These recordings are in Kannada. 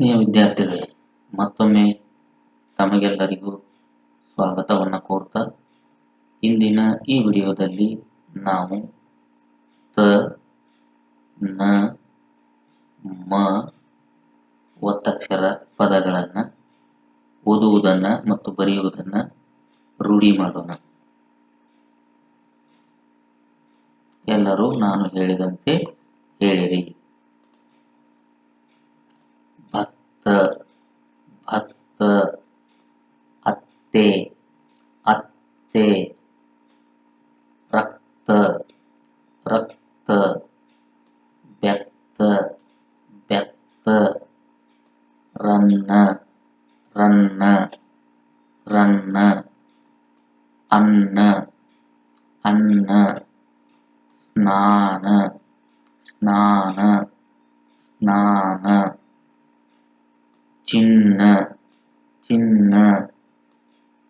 ವಿದ್ಯಾರ್ಥಿಗಳೇ, ಮತ್ತೊಮ್ಮೆ ತಮಗೆಲ್ಲರಿಗೂ ಸ್ವಾಗತವನ್ನು ಕೋರ್ತಾ ಇಂದಿನ ಈ ವಿಡಿಯೋದಲ್ಲಿ ನಾವು ತ, ನ, ಮ ಒತ್ತಕ್ಷರ ಪದಗಳನ್ನು ಓದುವುದನ್ನು ಮತ್ತು ಬರೆಯುವುದನ್ನು ರೂಢಿ ಮಾಡೋಣ. ಎಲ್ಲರೂ ನಾನು ಹೇಳಿದಂತೆ ಹೇಳಿರಿ. ते अत्ते रक्त रक्त व्यक्त व्यक्त रन्न रन्न रन्न अन्न अन्न स्नान स्नान स्नान चिन्न चिन्न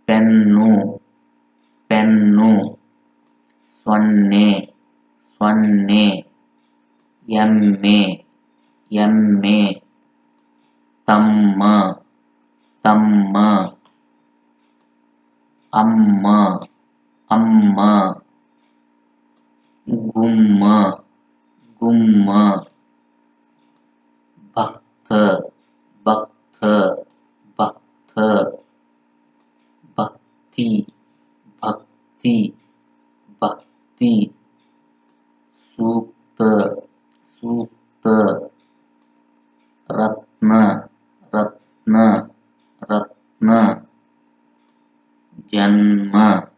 ಪೆನ್ನು ಪೆನ್ನು ಸೊನ್ನೆ ಸೊನ್ನೆ ಎಮ್ಮೆ ಎಮ್ಮೆ ತಮ್ಮ ತಮ್ಮ ಅಮ್ಮ ಅಮ್ಮ ಗುಮ್ಮ ಗುಮ್ಮ ಭಕ್ತ ಭಕ್ತ bakti bakti bhakti. Sukta sukta. Ratna ratna ratna. Janma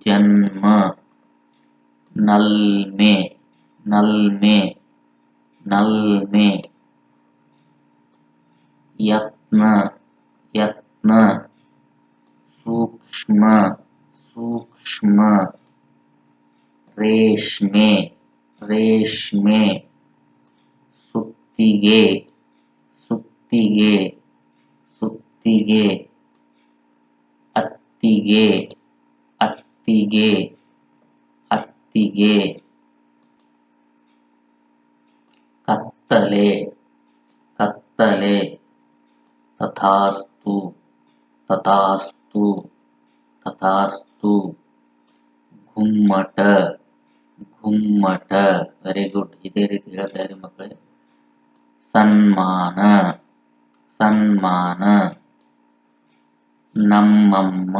janma. Nalme, nalme, nalme, yatna, yatna. ರೇಷ್ಮೆ ರೇಷ್ಮೆ. ಸುತ್ತಿಗೆ ಸುತ್ತಿಗೆ ಸುತ್ತಿಗೆ. ಅತ್ತಿಗೆ ಅತ್ತಿಗೆ ಅತ್ತಿಗೆ. ಕತ್ತಲೆ ಕತ್ತಲೆ. ತಥಾಸ್ತು ತಥಾಸ್ತು ತಥಾಸ್ತು. ಗುಮ್ಮಟ. ಗುಮ್ಮಟ ವೆರಿ ಗುಡ್ ಇದೇ ರೀತಿ ಹೇಳ್ತಾ ಇರಿ ಮಕ್ಕಳೇ ಸನ್ಮಾನ ಸನ್ಮಾನ ನಮ್ಮಮ್ಮ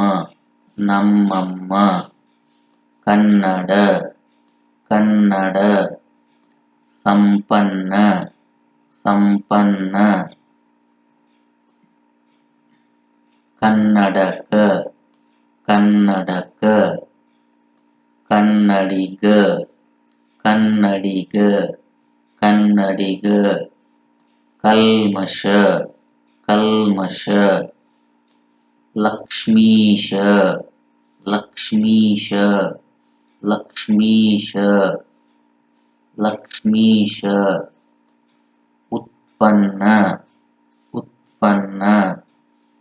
ನಮ್ಮಮ್ಮ ಕನ್ನಡ ಕನ್ನಡ ಸಂಪನ್ನ ಸಂಪನ್ನ ಕನ್ನಡಕ ಕನ್ನಡಕ ಕನ್ನಡಿಗ ಕನ್ನಡಿಗ ಕನ್ನಡಿಗ ಕಲ್ಮಶ ಕಲ್ಮಶ ಲಕ್ಷ್ಮೀಶ ಲಕ್ಷ್ಮೀಶ ಲಕ್ಷ್ಮೀಶ ಲಕ್ಷ್ಮೀಶ ಉತ್ಪನ್ನ ಉತ್ಪನ್ನ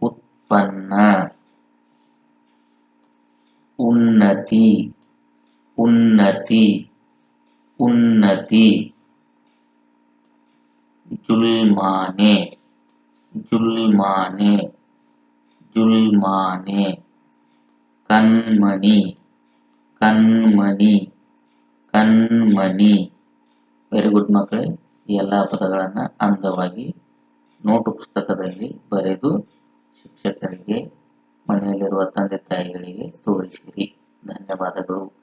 ಉತ್ಪನ್ನ ಉನ್ನತಿ ಉನ್ನತಿ. ಉನ್ನತಿ. ಜುಲ್ಮಾನೆ ಜುಲ್ಮಾನೆ ಜುಲ್ಮಾನೆ. ಕಣ್ಮಣಿ ಕಣ್ಮಣಿ ಕಣ್ಮಣಿ. ವೆರಿ ಗುಡ್ ಮಕ್ಕಳೇ, ಈ ಎಲ್ಲ ಪದಗಳನ್ನು ಅಂದವಾಗಿ ನೋಟು ಪುಸ್ತಕದಲ್ಲಿ ಬರೆದು ಶಿಕ್ಷಕರಿಗೆ, ಮನೆಯಲ್ಲಿರುವ ತಂದೆ ತಾಯಿಗಳಿಗೆ ತೋರಿಸಿರಿ. ಧನ್ಯವಾದಗಳು.